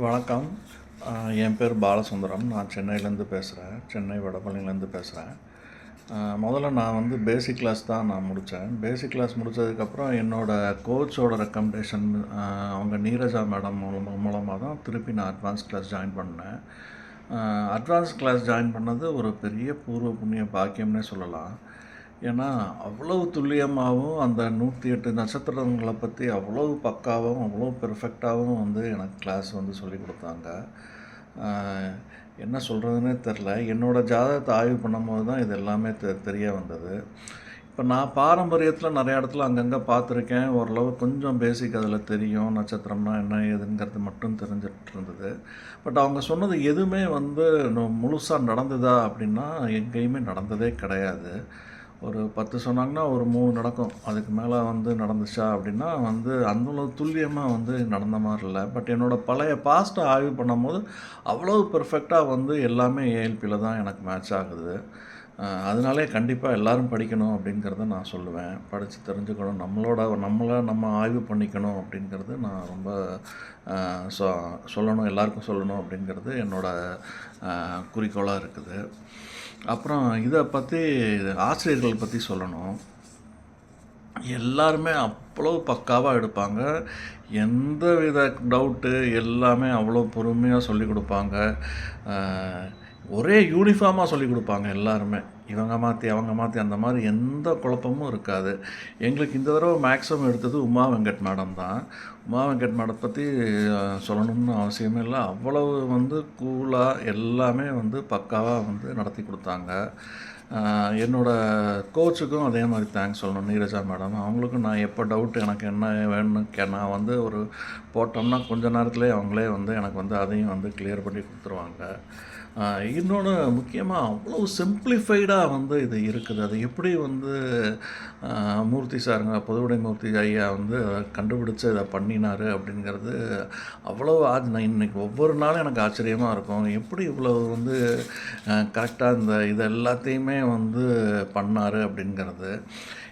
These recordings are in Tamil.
வணக்கம். என் பேர் பாலசுந்தரம். நான் சென்னையிலேருந்து பேசுகிறேன். சென்னை வடபழனிலேருந்து பேசுகிறேன். முதல்ல நான் வந்து பேசிக் கிளாஸ் தான் நான் முடித்தேன். பேசிக் கிளாஸ் முடித்ததுக்கப்புறம் என்னோடய கோச்சோட ரெக்கமெண்டேஷன் அவங்க நீரஜா மேடம் மூலமாக மூலமாக தான் திருப்பி நான் அட்வான்ஸ் கிளாஸ் ஜாயின் பண்ணேன். அட்வான்ஸ் கிளாஸ் ஜாயின் பண்ணது ஒரு பெரிய பூர்வ புண்ணிய பாக்கியம்னே சொல்லலாம். ஏன்னா அவ்வளவு துல்லியமாகவும் அந்த நூற்றி எட்டு நட்சத்திரங்களை பற்றி அவ்வளவு பக்காவும் அவ்வளோ பெர்ஃபெக்டாகவும் வந்து எனக்கு கிளாஸ் வந்து சொல்லி கொடுத்தாங்க. என்ன சொல்கிறதுனே தெரில. என்னோடய ஜாதகத்தை ஆய்வு பண்ணும்போது தான் இது எல்லாமே தெ தெரிய வந்தது. இப்போ நான் பாரம்பரியத்தில் நிறைய இடத்துல அங்கங்கே பார்த்துருக்கேன். ஓரளவு கொஞ்சம் பேசிக் அதில் தெரியும் நட்சத்திரம்னா என்ன ஏதுங்கிறது மட்டும் தெரிஞ்சிட்டு இருந்தது பட் அவங்க சொன்னது எதுவுமே வந்து முழுசாக நடந்ததா அப்படின்னா எங்கேயுமே நடந்ததே கிடையாது. ஒரு பத்து சொன்னாங்கன்னா ஒரு மூணு நடக்கும். அதுக்கு மேலே வந்து நடந்துச்சா அப்படின்னா வந்து அந்தளவு துல்லியமாக வந்து நடந்த மாதிரி இல்லை. பட் என்னோடய பழைய பாஸ்ட்டை ஆய்வு பண்ணும்போது அவ்வளோ பெர்ஃபெக்டாக வந்து எல்லாமே ஏஎல்பியில் தான் எனக்கு மேட்ச் ஆகுது. அதனாலே கண்டிப்பாக எல்லாரும் படிக்கணும் அப்படிங்கிறத நான் சொல்லுவேன். படித்து தெரிஞ்சுக்கணும். நம்மளோட நம்மளை நம்ம ஆய்வு பண்ணிக்கணும் அப்படிங்கிறது நான் ரொம்ப சொ சொல்லணும் எல்லாருக்கும் சொல்லணும் அப்படிங்கிறது என்னோடய குறிக்கோளாக இருக்குது. அப்புறம் இதை பற்றி ஆசிரியர்கள் பற்றி சொல்லணும். எல்லாருமே அவ்வளோ பக்காவாக எடுப்பாங்க. எந்த வித டவுட்டு எல்லாமே அவ்வளோ பொறுமையாக சொல்லி கொடுப்பாங்க. ஒரே யூனிஃபார்மாக சொல்லி கொடுப்பாங்க எல்லாருமே. இவங்க மாற்றி அவங்க மாற்றி அந்த மாதிரி எந்த குழப்பமும் இருக்காது. எங்களுக்கு இந்த தடவை மேக்ஸிமம் எடுத்தது உமா வெங்கட் மேடம் தான். உமா வெங்கட் மேடம் பற்றி சொல்லணும்னு அவசியமே இல்லை. அவ்வளவு வந்து கூலாக எல்லாமே வந்து பக்காவாக வந்து நடத்தி கொடுத்தாங்க. என்னோடய கோச்சுக்கும் அதே மாதிரி தேங்க்ஸ் சொல்லணும். நீரஜா மேடம் அவங்களுக்கும் நான் எப்போ டவுட் எனக்கு என்ன வேணும்னு கே நான் வந்து ஒரு போட்டோம்னா கொஞ்ச நேரத்துலேயே அவங்களே வந்து எனக்கு வந்து அதையும் வந்து கிளியர் பண்ணி கொடுத்துருவாங்க. இன்னொன்று முக்கியமாக அவ்வளோ சிம்பிளிஃபைடாக வந்து இது இருக்குது? அது எப்படி வந்து மூர்த்தி சாருங்க புதுவுடை மூர்த்தி ஐயா வந்து கண்டுபிடிச்சி கண்டுபிடிச்சு இதை பண்ணினார் அப்படிங்கிறது அவ்வளோ ஆச்சு நான் இன்றைக்கி ஒவ்வொரு நாளும் எனக்கு ஆச்சரியமாக இருக்கும். எப்படி இவ்வளோ வந்து கரெக்டாக இந்த இது எல்லாத்தையுமே வந்து பண்ணார் அப்படிங்கிறது.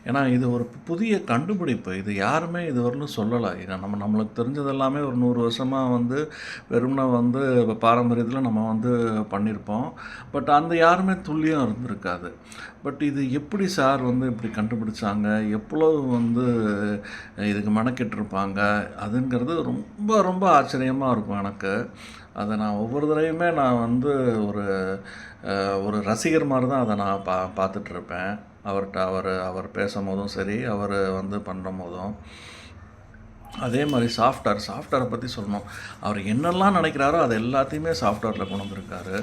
ஏன்னா இது ஒரு புதிய கண்டுபிடிப்பு. இது யாருமே இதுவரையிலும் சொல்லலை. ஏன்னா நம்ம நம்மளுக்கு தெரிஞ்சது எல்லாமே ஒரு நூறு வருஷமாக வந்து வெறும்னா வந்து பாரம்பரியத்தில் நம்ம வந்து பண்ணியிருப்போம் பட் அந்த யாருமே துல்லியம் இருந்திருக்காது. பட் இது எப்படி சார் வந்து இப்படி கண்டுபிடிச்சாங்க? எவ்வளோ வந்து இதுக்கு மெனக்கெட்டிருப்பாங்க? அதுங்கிறது ரொம்ப ரொம்ப ஆச்சரியமாக இருக்கும் எனக்கு. அதை நான் ஒவ்வொரு தடவையுமே நான் வந்து ஒரு ஒரு ரசிகர் மாதிரி தான் அதை நான் பா பார்த்துட்ருப்பேன் அவர்கிட்ட அவர் அவர் பேசும் சரி அவர் வந்து பண்ணும் போதும் அதே மாதிரி சாஃப்ட்வேர் சாஃப்ட்வேரை பற்றி சொல்லணும். அவர் என்னெல்லாம் நினைக்கிறாரோ அது எல்லாத்தையுமே சாஃப்ட்வேரில் கொண்டு வந்திருக்காரு.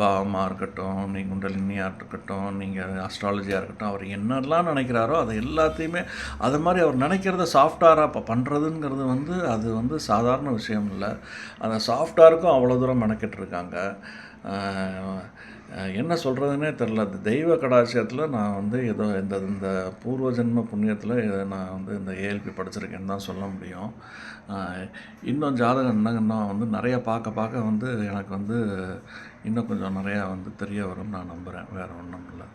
பாவமாக இருக்கட்டும் நீங்கள் குண்டலினியாக இருக்கட்டும் நீங்கள் அஸ்ட்ராலஜியாக இருக்கட்டும் அவர் என்னெல்லாம் நினைக்கிறாரோ அது எல்லாத்தையுமே அது மாதிரி அவர் நினைக்கிறத சாஃப்ட்வேராக இப்போ பண்ணுறதுங்கிறது வந்து அது வந்து சாதாரண விஷயம் இல்லை. அந்த சாஃப்ட்வேருக்கும் அவ்வளோ தூரம் மெனக்கெட்டுருக்காங்க. என்ன சொல்கிறதுனே தெரில தெய்வ கடாசியத்தில் நான் வந்து ஏதோ இந்த இந்த பூர்வ ஜென்ம புண்ணியத்தில் இதை நான் வந்து இந்த ஏஎல்பி படிச்சிருக்கேன்னு தான் சொல்ல முடியும். இன்னும் ஜாதகம் என்னங்கன்னா வந்து நிறைய பார்க்க பார்க்க வந்து எனக்கு வந்து இன்னும் கொஞ்சம் நிறையா வந்து தெரிய வரும்னு நான் நம்புகிறேன் வேறு ஒன்றும் இல்லை.